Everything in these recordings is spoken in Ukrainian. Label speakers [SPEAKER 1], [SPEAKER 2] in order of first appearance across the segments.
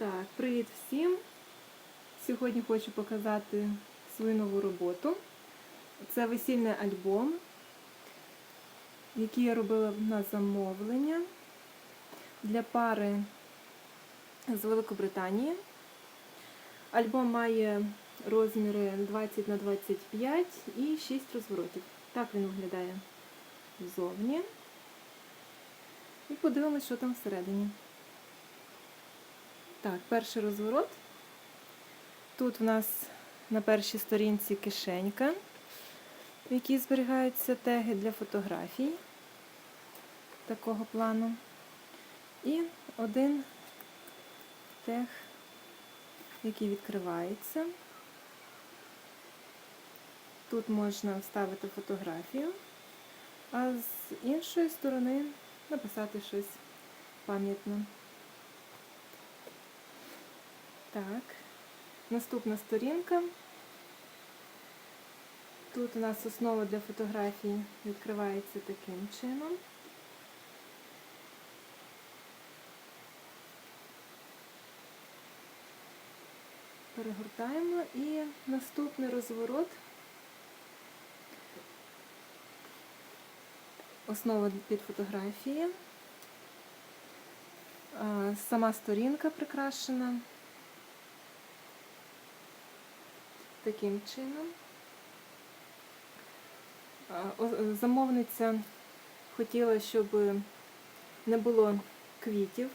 [SPEAKER 1] Так, привіт всім! Сьогодні хочу показати свою нову роботу. Це весільний альбом, який я робила на замовлення для пари з Великобританії. Альбом має розміри 20 на 25 і 6 розворотів. Так він виглядає ззовні. І подивимось, що там всередині. Так, перший розворот. Тут в нас на першій сторінці кишенька, в якій зберігаються теги для фотографій такого плану. І один тег, який відкривається. Тут можна вставити фотографію, а з іншої сторони написати щось пам'ятне. Так, наступна сторінка. Тут у нас основа для фотографій відкривається таким чином. Перегортаємо і наступний розворот. Основа під фотографії. Сама сторінка прикрашена таким чином. Замовниця хотіла, щоб не було квітів,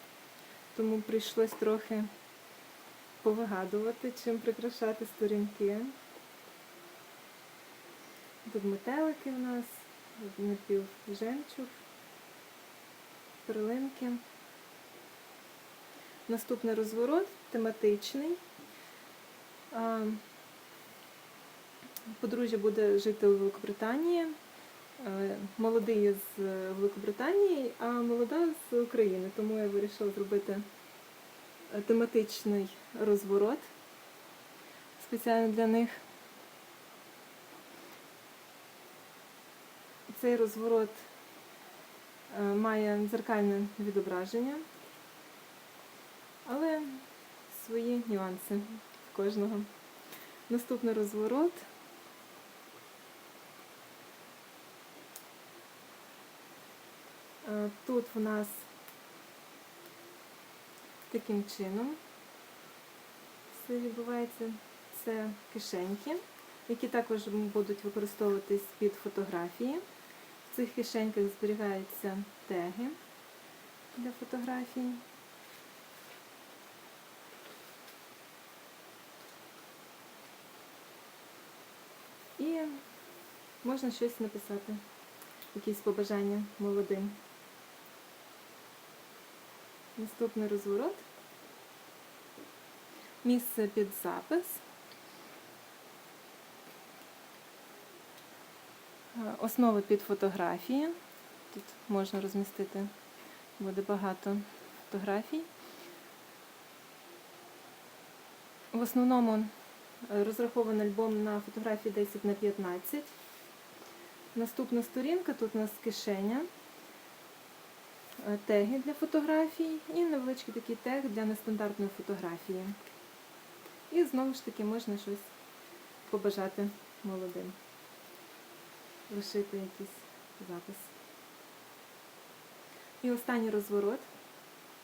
[SPEAKER 1] тому прийшлось трохи повигадувати, чим прикрашати сторінки. Тут метелики у нас, напівжемчуг, перлинки. Наступний розворот тематичний. Подружжя буде жити у Великобританії. Е, Молодий з Великобританії, а молода з України. Тому я вирішила зробити е, тематичний розворот спеціально для них. Цей розворот е, має дзеркальне відображення, але свої нюанси кожного. Наступний розворот. Тут в нас таким чином все відбувається. Це кишеньки, які також будуть використовуватись під фотографії. В цих кишеньках зберігаються теги для фотографій. І можна щось написати, якісь побажання молодим. Наступний розворот. Місце під запис. Е, Основа під фотографії. Тут можна розмістити, буде багато фотографій. В основному е, розрахований альбом на фотографії 10 на 15. Наступна сторінка, тут у нас кишеня, теги для фотографій і невеличкий такий тег для нестандартної фотографії. І знову ж таки можна щось побажати молодим. Лишити якийсь запис. І останній розворот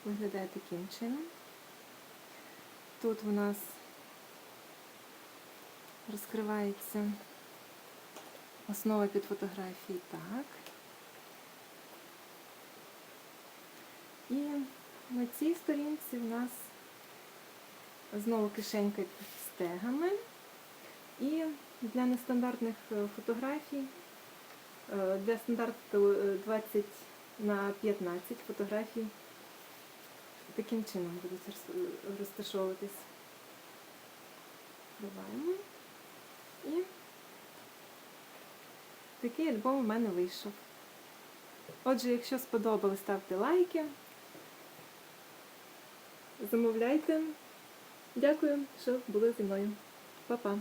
[SPEAKER 1] виглядає таким чином. Тут у нас розкривається основа під фотографії так. І на цій сторінці в нас знову кишенька з тегами. І для нестандартних е, фотографій, е, для стандарту е, 20 на 15 фотографій таким чином будуть розташовуватись. Вкриваємо. І такий альбом у мене вийшов. Отже, якщо сподобалось, ставте лайки. Замовляйте. Дякую, що були зі мною. Па-па!